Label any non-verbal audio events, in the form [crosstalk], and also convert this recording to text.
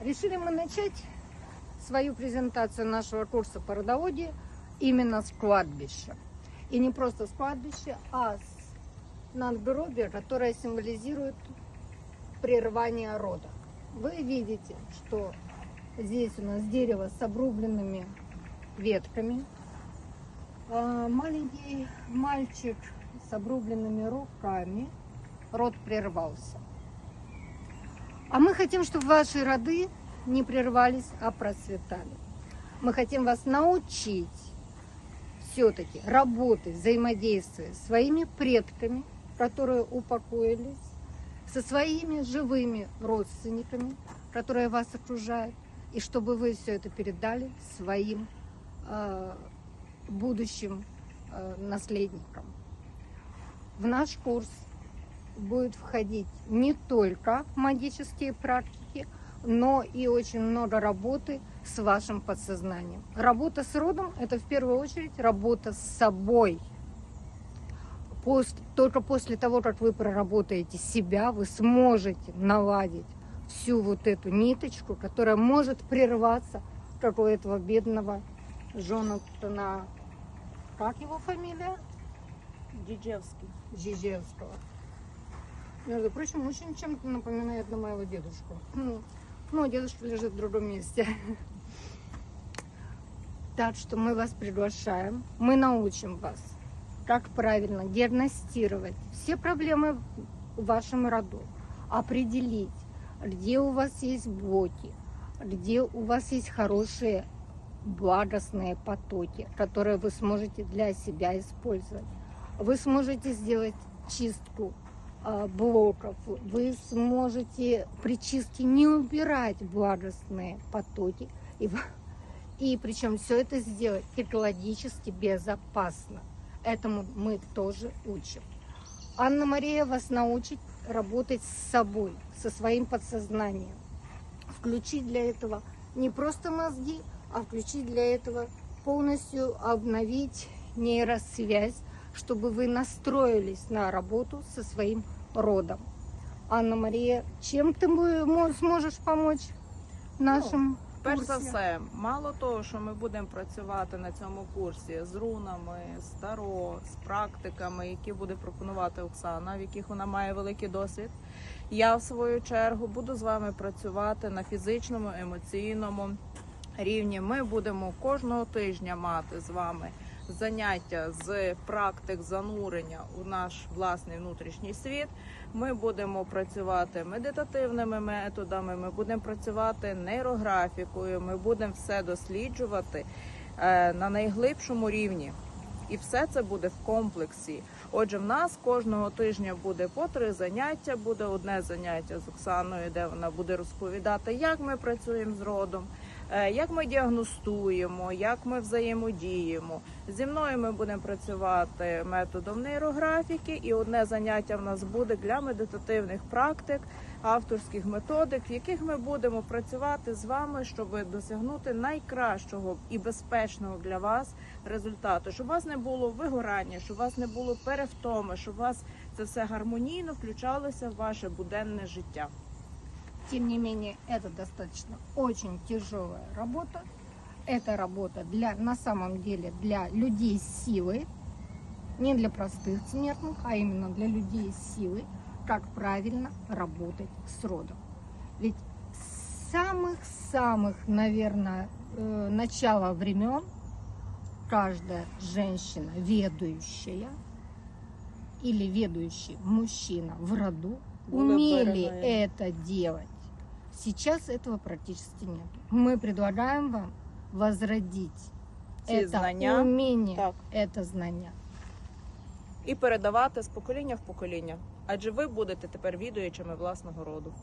Решили мы начать свою презентацию нашего курса по родоводию именно с кладбища. И не просто с кладбища, а с надгробия, которое символизирует прерывание рода. Вы видите, что здесь у нас дерево с обрубленными ветками. А, Маленький мальчик с обрубленными руками. Род прервался. А мы хотим, чтобы ваши роды не прервались, а процветали. Мы хотим вас научить все-таки работать, взаимодействовать с своими предками, которые упокоились, со своими живыми родственниками, которые вас окружают, и чтобы вы все это передали своим э, будущим э, наследникам. В наш курс будет входить не только магические практики, но и очень много работы с вашим подсознанием. Работа с родом – это в первую очередь работа с собой. Пос- только после того, как вы проработаете себя, вы сможете наладить всю вот эту ниточку, которая может прерваться, как у этого бедного Джонатана, как его фамилия? Діджевський. Жижевского. Между прочим, очень чем-то напоминает на моего дедушку. Ну, дедушка лежит в другом месте. [laughs] Так что мы вас приглашаем, мы научим вас, как правильно диагностировать все проблемы в вашем роду, определить, где у вас есть блоки, где у вас есть хорошие благостные потоки, которые вы сможете для себя использовать вы сможете сделать чистку блоков, вы сможете при чистке не убирать благостные потоки, и, и причем все это сделать экологически безопасно. Этому мы тоже учим. Анна Мария вас научит работать с собой, со своим подсознанием. Включить для этого не просто мозги, а включить для этого полностью обновить нейросвязь, чтобы вы настроились на работу со своим родом. Анна Мария, чем ты мо- мо- сможешь помочь нашим Перш за курсі? все, мало того, що ми будемо працювати на цьому курсі з рунами, з таро, з практиками, які буде пропонувати Оксана, в яких вона має великий досвід. Я в свою чергу буду з вами працювати на фізичному, емоційному рівні. Ми будемо кожного тижня мати з вами заняття з практик занурення у наш власний внутрішній світ. Ми будемо працювати медитативними методами, ми будемо працювати нейрографікою, ми будемо все досліджувати е, на найглибшому рівні. І все це буде в комплексі. Отже, в нас кожного тижня буде по три заняття. Буде одне заняття з Оксаною, де вона буде розповідати, як ми працюємо з родом, як ми діагностуємо, як ми взаємодіємо. Зі мною ми будемо працювати методом нейрографіки, і одне заняття в нас буде для медитативних практик, авторських методик, в яких ми будемо працювати з вами, щоб досягнути найкращого і безпечного для вас результату, щоб у вас не було вигорання, щоб у вас не було перевтоми, щоб у вас це все гармонійно включалося в ваше буденне життя. Тем не менее, это достаточно очень тяжелая работа. Это работа для, на самом деле для людей с силой, не для простых смертных, а именно для людей с силой, как правильно работать с родом. Ведь с самых-самых, наверное, э, начала времен каждая женщина, ведущая или ведущий мужчина в роду, умели это делать. Сейчас этого практически нет. Мы предлагаем вам возродить Ці это знання. умение, Так. это знання. І передавати з покоління в покоління. Адже ви будете тепер відуючими власного роду.